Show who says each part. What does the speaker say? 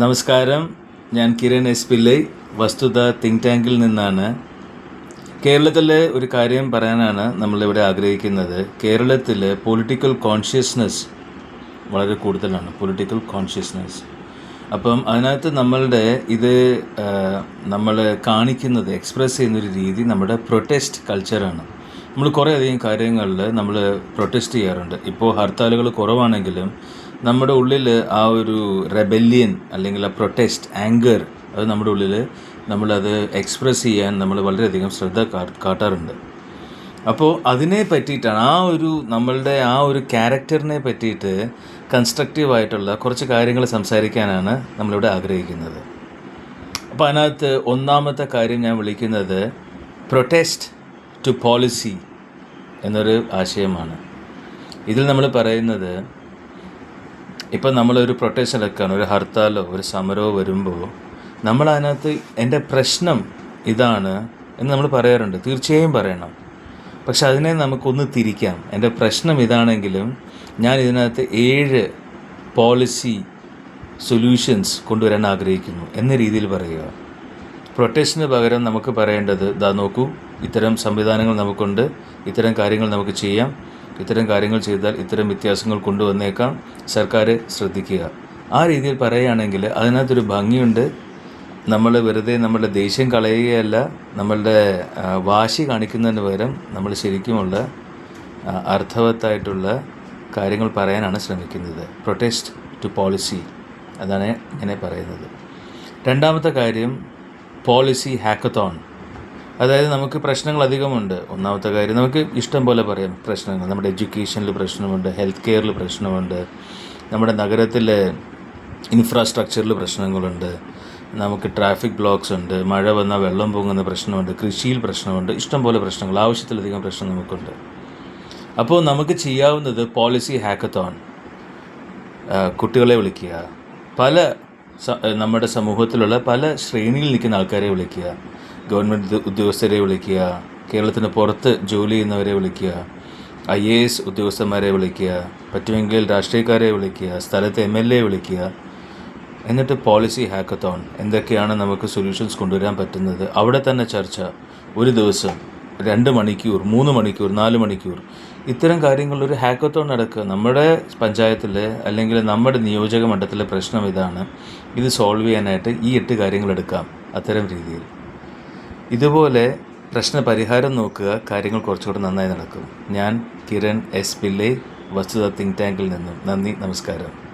Speaker 1: നമസ്കാരം. ഞാൻ കിരൺ എസ് പിള്ളൈ വസ്തുത തിങ്ക് ടാങ്കിൽ നിന്നാണ്. കേരളത്തിലെ ഒരു കാര്യം പറയാനാണ് നമ്മളിവിടെ ആഗ്രഹിക്കുന്നത്. കേരളത്തിൽ പൊളിറ്റിക്കൽ കോൺഷ്യസ്നസ് വളരെ കൂടുതലാണ്. പൊളിറ്റിക്കൽ കോൺഷ്യസ്നസ് അപ്പം അതിനകത്ത് നമ്മളുടെ ഇത് നമ്മൾ കാണിക്കുന്നത് എക്സ്പ്രസ് ചെയ്യുന്നൊരു രീതി നമ്മുടെ പ്രൊട്ടസ്റ്റ് കൾച്ചറാണ് നമ്മൾ കുറേ അധികം കാര്യങ്ങളിൽ നമ്മൾ പ്രൊട്ടസ്റ്റ് ചെയ്യാറുണ്ട്. ഇപ്പോൾ ഹർത്താലുകൾ കുറവാണെങ്കിലും നമ്മുടെ ഉള്ളിൽ ആ ഒരു റെബല്യൻ അല്ലെങ്കിൽ ആ പ്രൊട്ടസ്റ്റ് ആങ്കർ അത് നമ്മുടെ ഉള്ളിൽ നമ്മളത് എക്സ്പ്രസ് ചെയ്യാൻ നമ്മൾ വളരെയധികം ശ്രദ്ധ കാട്ടാറുണ്ട്. അപ്പോൾ അതിനെ പറ്റിയിട്ടാണ് ആ ഒരു നമ്മളുടെ ആ ഒരു ക്യാരക്ടറിനെ പറ്റിയിട്ട് കൺസ്ട്രക്റ്റീവായിട്ടുള്ള കുറച്ച് കാര്യങ്ങൾ സംസാരിക്കാനാണ് നമ്മളിവിടെ ആഗ്രഹിക്കുന്നത്. അപ്പോൾ അതിനകത്ത് ഒന്നാമത്തെ കാര്യം ഞാൻ വിളിക്കുന്നത് പ്രൊട്ടസ്റ്റ് ടു പോളിസി എന്നൊരു ആശയമാണ്. ഇതിൽ നമ്മൾ പറയുന്നത് ഇപ്പം നമ്മളൊരു പ്രൊട്ടക്ഷൻ എടുക്കുകയാണ് ഒരു ഹർത്താലോ ഒരു സമരമോ വരുമ്പോൾ നമ്മൾ അതിനകത്ത് എന്റെ പ്രശ്നം ഇതാണ് എന്ന് നമ്മൾ പറയാറുണ്ട്. തീർച്ചയായും പറയണം. പക്ഷെ അതിനെ നമുക്കൊന്ന് തിരിക്കാം. എന്റെ പ്രശ്നം ഇതാണെങ്കിലും ഞാൻ ഇതിനകത്ത് ഏഴ് പോളിസി സൊല്യൂഷൻസ് കൊണ്ടുവരാൻ ആഗ്രഹിക്കുന്നു എന്ന രീതിയിൽ പറയുക. പ്രൊട്ടസ്റ്റിന് പകരം നമുക്ക് പറയേണ്ടത് ദാ നോക്കൂ ഇത്തരം സംവിധാനങ്ങൾ നമുക്കുണ്ട് ഇത്തരം കാര്യങ്ങൾ നമുക്ക് ചെയ്യാം. ഇത്തരം കാര്യങ്ങൾ ചെയ്താൽ ഇത്തരം വ്യത്യാസങ്ങൾ കൊണ്ടുവന്നേക്കാം. സർക്കാർ ശ്രദ്ധിക്കുക. ആ രീതിയിൽ പറയുകയാണെങ്കിൽ അതിനകത്തൊരു ഭംഗിയുണ്ട്. നമ്മൾ വെറുതെ നമ്മുടെ ദേഷ്യം കളയുകയല്ല. നമ്മളുടെ വാശി കാണിക്കുന്നതിന് പകരം നമ്മൾ ശരിക്കുമുള്ള അർത്ഥവത്തായിട്ടുള്ള കാര്യങ്ങൾ പറയാനാണ് ശ്രമിക്കുന്നത്. പ്രൊട്ടസ്റ്റ് ടു പോളിസി അതാണ് ഇങ്ങനെ പറയുന്നത്. രണ്ടാമത്തെ കാര്യം പോളിസി ഹാക്കത്തോൺ അതായത് നമുക്ക് പ്രശ്നങ്ങൾ അധികമുണ്ട്. ഒന്നാമത്തെ കാര്യം നമുക്ക് ഇഷ്ടം പോലെ പറയാം പ്രശ്നങ്ങൾ. നമ്മുടെ എഡ്യൂക്കേഷനിൽ പ്രശ്നമുണ്ട് ഹെൽത്ത് കെയറിൽ പ്രശ്നമുണ്ട് നമ്മുടെ നഗരത്തിലെ ഇൻഫ്രാസ്ട്രക്ചറിൽ പ്രശ്നങ്ങളുണ്ട് നമുക്ക് ട്രാഫിക് ബ്ലോക്ക്സ് ഉണ്ട് മഴ വന്നാൽ വെള്ളം പൊങ്ങുന്ന പ്രശ്നമുണ്ട് കൃഷിയിൽ പ്രശ്നമുണ്ട് ഇഷ്ടം പോലെ പ്രശ്നങ്ങൾ ആവശ്യത്തിലധികം പ്രശ്നം നമുക്കുണ്ട്. അപ്പോൾ നമുക്ക് ചെയ്യാവുന്നത് പോളിസി ഹാക്കത്തോൺ കുട്ടികളെ വിളിക്കുക പല നമ്മുടെ സമൂഹത്തിലുള്ള പല ശ്രേണിയിൽ നിൽക്കുന്ന ആൾക്കാരെ വിളിക്കുക ഗവൺമെന്റ് ഉദ്യോഗസ്ഥരെ വിളിക്കുക കേരളത്തിന് പുറത്ത് ജോലി ചെയ്യുന്നവരെ വിളിക്കുക ഐ എ എസ് ഉദ്യോഗസ്ഥന്മാരെ വിളിക്കുക പറ്റുമെങ്കിൽ രാഷ്ട്രീയക്കാരെ വിളിക്കുക സ്ഥലത്തെ എം എൽ എ വിളിക്കുക. എന്നിട്ട് പോളിസി ഹാക്കത്തോൺ എന്തൊക്കെയാണ് നമുക്ക് സൊല്യൂഷൻസ് കൊണ്ടുവരാൻ പറ്റുന്നത്? അവിടെ തന്നെ ചർച്ച. ഒരു ദിവസം രണ്ട് മണിക്കൂർ മൂന്ന് മണിക്കൂർ നാല് മണിക്കൂർ. ഇത്തരം കാര്യങ്ങളിലൊരു ഹാക്കത്തോൺ നടക്കുക. നമ്മുടെ പഞ്ചായത്തിൽ അല്ലെങ്കിൽ നമ്മുടെ നിയോജക മണ്ഡലത്തിലെ പ്രശ്നം ഇതാണ്. ഇത് സോൾവ് ചെയ്യാനായിട്ട് ഈ എട്ട് കാര്യങ്ങൾ എടുക്കാം. അത്തരം രീതിയിൽ. ഇതുപോലെ പ്രശ്ന പരിഹാരം നോക്കുക കാര്യങ്ങൾ കുറച്ചുകൂടെ നന്നായി നടക്കും. ഞാൻ കിരൺ എസ്. പിള്ളെ വസ്തുത തിങ്ക് ടാങ്കിൽ നിന്നും. നന്ദി നമസ്കാരം.